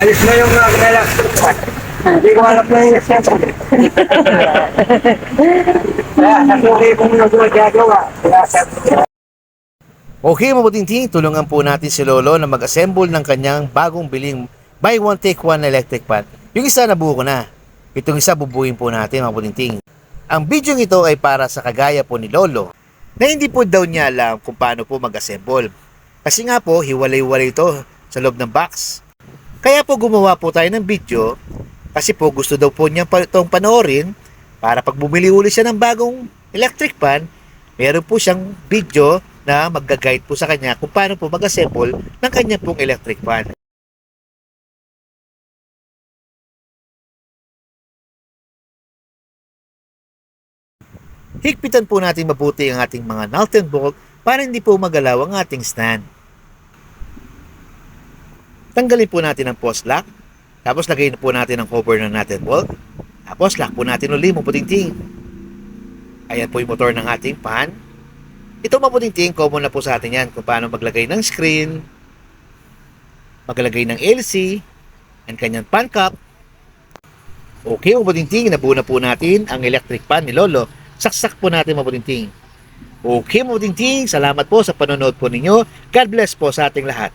Ayos na yung mga kanila. Hindi ko alam na yung sensor. Kaya, nasuki kong ko, Okay mabuting ting, tulungan po natin si Lolo na mag-assemble ng kanyang bagong biling buy one take one electric pan. Yung isa nabuo ko na. Itong isa bubuin po natin mabuting ting. Ang video ito ay para sa kagaya po ni Lolo na hindi po daw niya alam kung paano po mag-assemble. Kasi nga po, hiwalay-walay ito sa loob ng box. Kaya po gumawa po tayo ng video kasi po gusto daw po niya itong panoorin para pag bumili uli siya ng bagong electric pan, meron po siyang video na magga-guide po sa kanya kung paano po mag-assemble ng kanya pong electric fan. Higpitan po natin mabuti ang ating mga nut and bolt para hindi po magalaw ang ating stand. Tanggalin po natin ang post lock, tapos lagay po natin ang cover ng nut and bolt, tapos lock po natin ulit mabuting ting. Ayan po yung motor ng ating fan. Ito mabuting ting, common na po sa atin yan kung paano maglagay ng screen, maglagay ng LC, and kanyang fan cap. Okay, mabuting ting, nabuo na po natin ang electric fan ni Lolo. Saksak po natin mabuting ting. Okay, mabuting ting, salamat po sa panonood po ninyo. God bless po sa ating lahat.